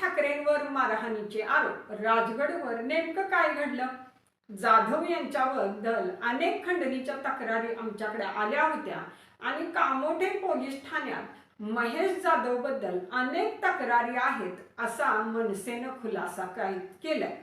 ठाकरेंवर मारहाणीचे आरोप. राजगडवर नेमकं काय घडलं? जाधव यांच्याबद्दल अनेक खंडणीच्या तक्रारी आमच्याकडे आल्या होत्या. आणि कामोठे पोलीस ठाण्यात महेश जाधवबद्दल अनेक तक्रारी आहेत असा मनसेनं खुलासा काय केलाय?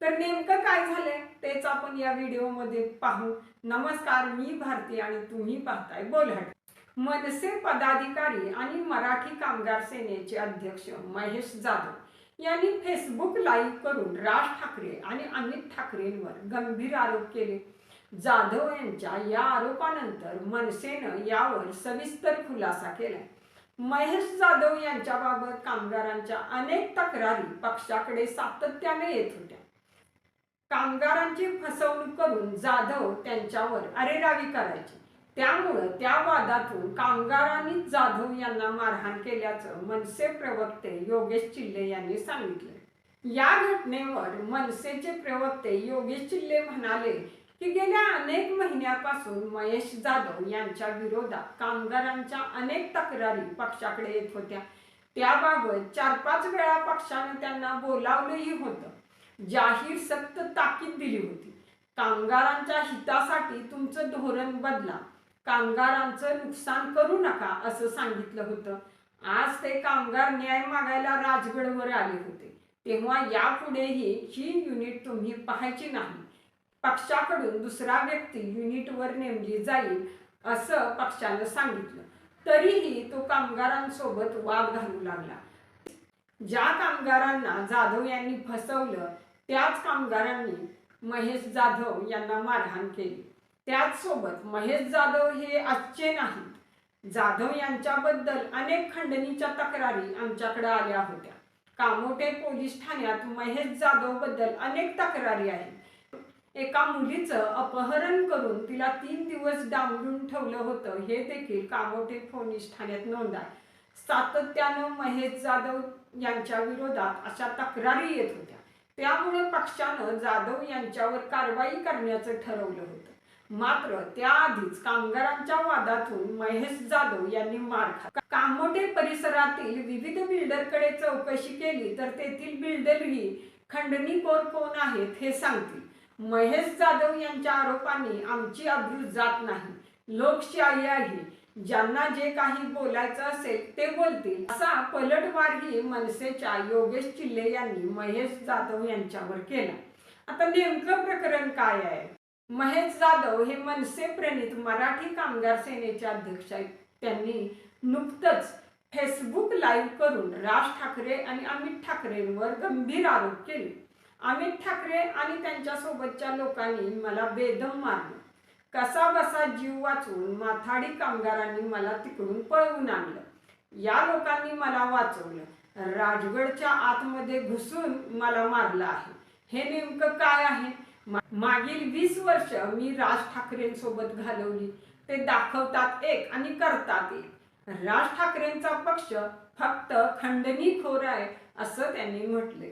तर नेमकं काय झालंय? तेच आपण या व्हिडिओमध्ये पाहू. नमस्कार मी भारती आणि तुम्ही पाहताय बोलहट. मनसे पदाधिकारी आणि मराठी कामगार सेनेचे अध्यक्ष महेश जाधव यांनी फेसबुक लाईव्ह करून राज ठाकरे आणि अमित ठाकरेंवर गंभीर आरोप केले. जाधव यांच्या या आरोपानंतर मनसेनं यावर सविस्तर खुलासा केला महेश जाधव यांच्याबाबत कामगारांच्या अनेक तक्रारी पक्षाकडे सातत्याने येत होत्या. कामगारांची फसवणूक करून जाधव त्यांच्यावर अरेरावी करायची. त्यामुळं त्या वादातून कामगारांनी जाधव यांना मारहाण केल्याचं मनसे प्रवक्ते योगेश चिल्ले यांनी सांगितलं या घटनेवर मनसेचे प्रवक्ते योगेश चिल्ले म्हणाले की गेल्या अनेक महिन्यापासून महेश जाधव यांच्या विरोधात कामगारांच्या अनेक तक्रारी पक्षाकडे येत होत्या. त्याबाबत चार पाच वेळा पक्षाने त्यांना बोलावलंही होतं. जाहीर सक्त ताकीद दिली होती. कामगारांच्या हितासाठी तुमचं धोरण बदला. कामगारांचं नुकसान करू नका असं सांगितलं होतं. आज ते कामगार न्याय मागायला राजगडवर आले होते. तेव्हा यापुढेही ही युनिट तुम्ही पाहायची नाही. पक्षाकडून दुसरा व्यक्ती युनिटवर नेमली जाईल असं पक्षानं सांगितलं. तरीही तो कामगारांसोबत वाद घालू लागला. ज्या कामगारांना जाधव यांनी फसवलं त्याच कामगारांनी महेश जाधव यांना मारहाण केली. त्याचसोबत महेश जाधव हे आजचे नाही. जाधव यांच्याबद्दल अनेक खंडणीच्या तक्रारी आमच्याकडे आल्या होत्या. कामोटे पोलीस ठाण्यात महेश जाधवबद्दल अनेक तक्रारी आहेत. एका मुलीचं अपहरण करून तिला तीन दिवस डांबून ठेवलं होतं हे देखील कामोटे पोलीस ठाण्यात नोंद आहे. सातत्यानं महेश जाधव यांच्या विरोधात अशा तक्रारी येत होत्या. त्यामुळे पक्षानं जाधव यांच्यावर कारवाई करण्याचं ठरवलं होतं. मात्र त्याआधीच कामगारांच्या वादातून महेश जाधव यांनी मार खाल्ला. कामोटे परिसरातील विविध बिल्डरकडे चौकशी केली तर तेथील बिल्डरही खंडणीखोर कोण आहेत हे सांगतील. महेश जाधव यांच्या आरोपांनी आमची अब्रू जात नाही. लोकशाही आहे. ज्यांना जे काही बोलायचं असेल ते बोलतील. असा पलटवारही मनसेच्या योगेश चिल्ले यांनी महेश जाधव यांच्यावर केला. आता नेमकं प्रकरण काय आहे? महेश जाधव हे मनसे प्रणित मराठी कामगार सेनेचे अध्यक्ष आहेत. त्यांनी नुकतंच फेसबुक लाईव्ह करून राज ठाकरे आणि अमित ठाकरेंवर गंभीर आरोप केले. अमित ठाकरे आणि त्यांच्यासोबतच्या लोकांनी मला बेदम मारलं. कसा बसा जीव वाचवून माथाडी कामगारांनी मला तिकडून पळवून आणलं. या लोकांनी मला वाचवलं. राजगडच्या आतमध्ये घुसून मला मारलं आहे. हे नेमकं काय आहे? मागील वीस वर्ष मी राज ठाकरेंसोबत घालवली. ते दाखवतात एक आणि करतात एक. राज ठाकरेंचा पक्ष फक्त खंडणीखोर आहे असं त्यांनी म्हटले